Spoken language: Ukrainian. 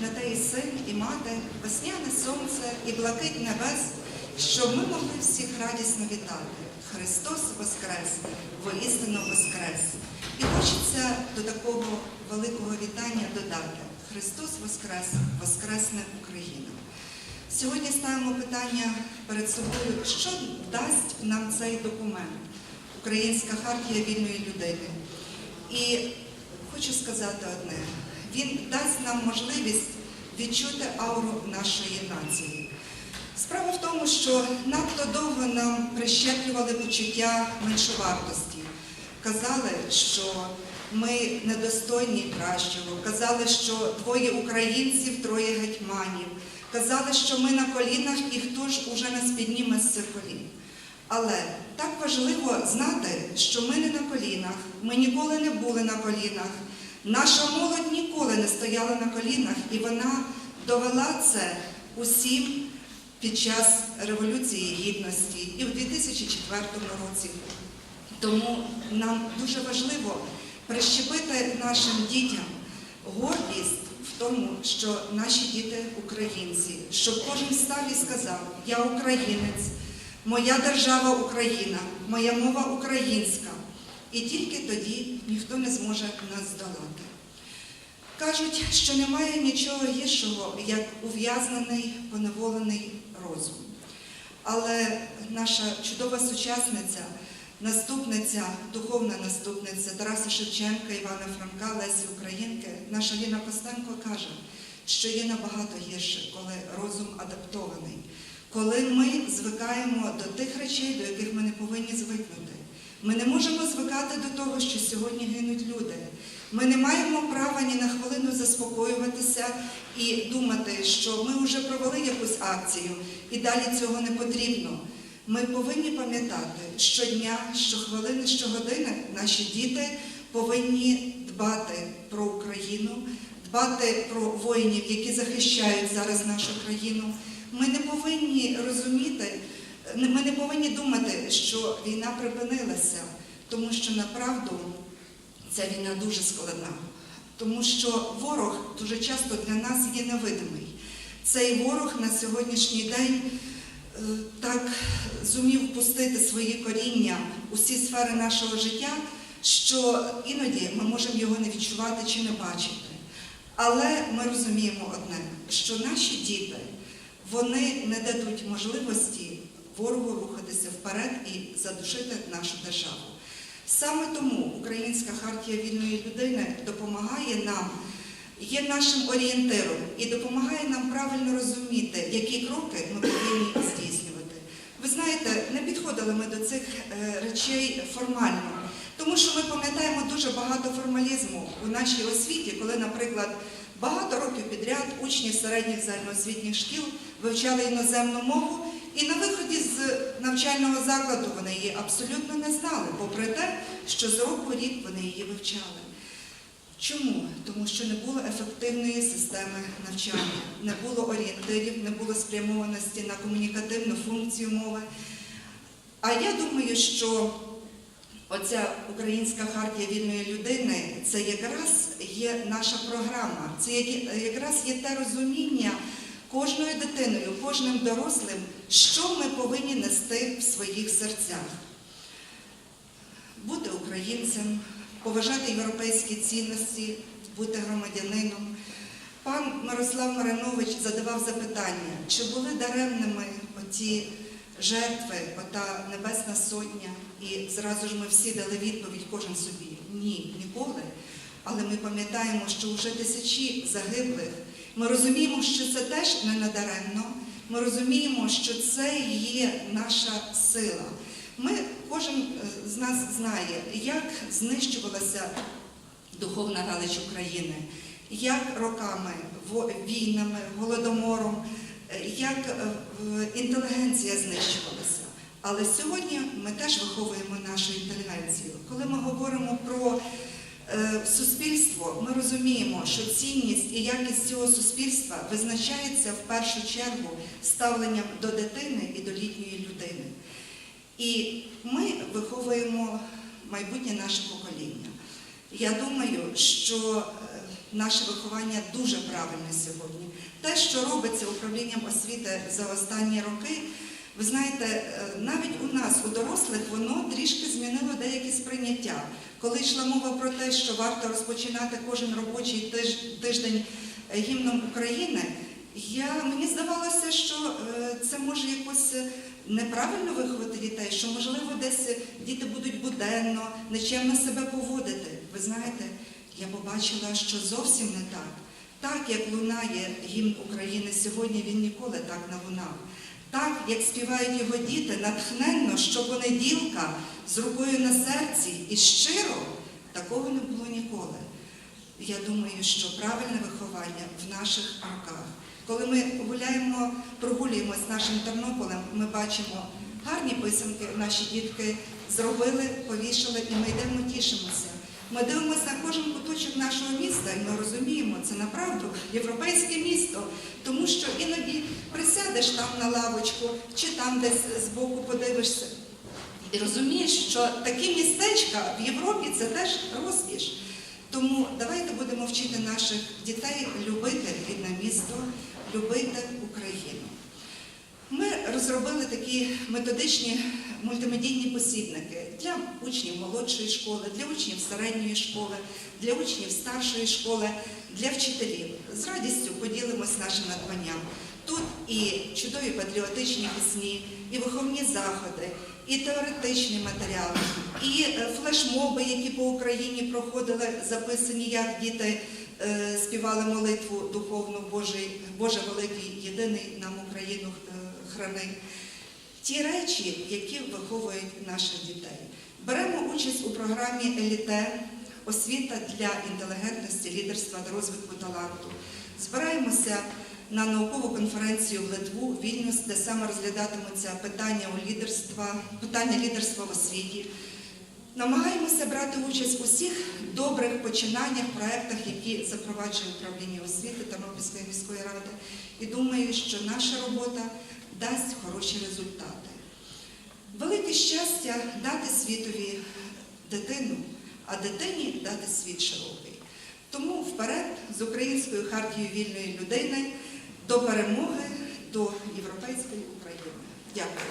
на те і син, і мати, весняне сонце і блакить небес, щоб ми могли всіх радісно вітати. Христос Воскрес, воістину Воскрес. І хочеться до такого великого вітання додати. Христос Воскрес, Воскресне Україна. Сьогодні ставимо питання перед собою, що дасть нам цей документ, Українська хартія вільної людини. І хочу сказати одне: він дасть нам можливість відчути ауру нашої нації. Справа в тому, що надто довго нам прищеплювали почуття меншовартості. Казали, що ми недостойні кращого, казали, що двоє українців, троє гетьманів. Казали, що ми на колінах і хто ж уже нас підніме з цих колін. Але так важливо знати, що ми не на колінах, ми ніколи не були на колінах. Наша молодь ніколи не стояла на колінах, і вона довела це усім під час Революції Гідності і в 2004 році. Тому нам дуже важливо прищепити нашим дітям гордість в тому, що наші діти українці, щоб кожен став і сказав, я українець, моя держава Україна, моя мова українська. І тільки тоді зможе нас здолати. Кажуть, що немає нічого гіршого, як ув'язнений, поневолений розум. Але наша чудова сучасниця, наступниця, духовна наступниця Тараса Шевченка, Івана Франка, Лесі Українки, наша Ліна Костенко каже, що є набагато гірше, коли розум адаптований, коли ми звикаємо до тих речей, до яких ми не повинні звикнути. Ми не можемо звикати до того, що сьогодні гинуть люди. Ми не маємо права ні на хвилину заспокоюватися і думати, що ми вже провели якусь акцію і далі цього не потрібно. Ми повинні пам'ятати щодня, щохвилини, щогодини наші діти повинні дбати про Україну, дбати про воїнів, які захищають зараз нашу країну. Ми не повинні розуміти, ми не повинні думати, що війна припинилася, тому що направду ця війна дуже складна, тому що ворог дуже часто для нас є невидимий. Цей ворог на сьогоднішній день е, так зумів пустити свої коріння у всі сфери нашого життя, що іноді ми можемо його не відчувати чи не бачити. Але ми розуміємо одне, що наші діти вони не дадуть можливості ворогу рухатися вперед і задушити нашу державу. Саме тому Українська хартія вільної людини допомагає нам, є нашим орієнтиром і допомагає нам правильно розуміти, які кроки ми повинні здійснювати. Ви знаєте, не підходили ми до цих е, речей формально, тому що ми пам'ятаємо дуже багато формалізму у нашій освіті, коли, наприклад, багато років підряд учні середніх загальноосвітніх шкіл вивчали іноземну мову. І на виході навчального закладу вони її абсолютно не знали, попри те, що з року в рік вони її вивчали. Чому? Тому що не було ефективної системи навчання, не було орієнтирів, не було спрямованості на комунікативну функцію мови. А я думаю, що оця українська хартія вільної людини це якраз є наша програма, це якраз є те розуміння кожною дитиною, кожним дорослим, що ми повинні нести в своїх серцях. Бути українцем, поважати європейські цінності, бути громадянином. Пан Мирослав Маринович задавав запитання, чи були даремними оті жертви, ота Небесна Сотня, і зразу ж ми всі дали відповідь кожен собі. Ні, ніколи. Але ми пам'ятаємо, що вже тисячі загиблих. Ми розуміємо, що це теж не надаремно. Ми розуміємо, що це є наша сила. Ми, кожен е, з нас знає, як знищувалася духовна велич України, як роками, війнами, голодомором, е, як е, інтелігенція знищувалася. Але сьогодні ми теж виховуємо нашу інтелігенцію. Коли ми говоримо про суспільство, ми розуміємо, що цінність і якість цього суспільства визначається в першу чергу ставленням до дитини і до літньої людини. І ми виховуємо майбутнє наше покоління. Я думаю, що наше виховання дуже правильне сьогодні. Те, що робиться управлінням освіти за останні роки, ви знаєте, е, навіть у нас, у дорослих, воно трішки змінило деякі сприйняття. Коли йшла мова про те, що варто розпочинати кожен робочий тиждень е, гімном України, я, мені здавалося, що е, це може якось е, неправильно виховати дітей, що можливо десь діти будуть буденно, нечемно себе поводити. Ви знаєте, я побачила, що зовсім не так. Так, як лунає гімн України сьогодні, він ніколи так не лунав. Так, як співають його діти, натхненно, що понеділка з рукою на серці і щиро, такого не було ніколи. Я думаю, що правильне виховання в наших руках. Коли ми гуляємо, прогулюємось нашим Тернополем, ми бачимо гарні писанки, наші дітки зробили, повішали, і ми йдемо тішимося. Ми дивимося на кожен куточок нашого міста, і ми розуміємо, це направду європейське місто, тому що іноді присядеш там на лавочку чи там десь збоку подивишся. І розумієш, що такі містечка в Європі це теж розкіш. Тому давайте будемо вчити наших дітей любити рідне місто, любити Україну. Ми розробили такі методичні мультимедійні посібники для учнів молодшої школи, для учнів середньої школи, для учнів старшої школи, для вчителів. З радістю поділимось нашим надбанням. Тут і чудові патріотичні пісні, і виховні заходи, і теоретичні матеріали, і е, флешмоби, які по Україні проходили, записані, як діти е, співали молитву духовну Боже великий, єдиний нам Україну е, храни. Ті речі, які виховують наших дітей. Беремо участь у програмі Еліте освіта для інтелігентності, лідерства та розвитку таланту. Збираємося на наукову конференцію в Литву, Вільнюс, де саме розглядатимуться питання у лідерства, питання лідерства в освіті. Намагаємося брати участь у всіх добрих починаннях, проєктах, які запроваджує управління освіти Тернопільської міської ради. І думаю, що наша робота дасть хороші результати. Велике щастя дати світові дитину, а дитині дати світ широкий. Тому вперед з українською хартією вільної людини до перемоги, до європейської України. Дякую.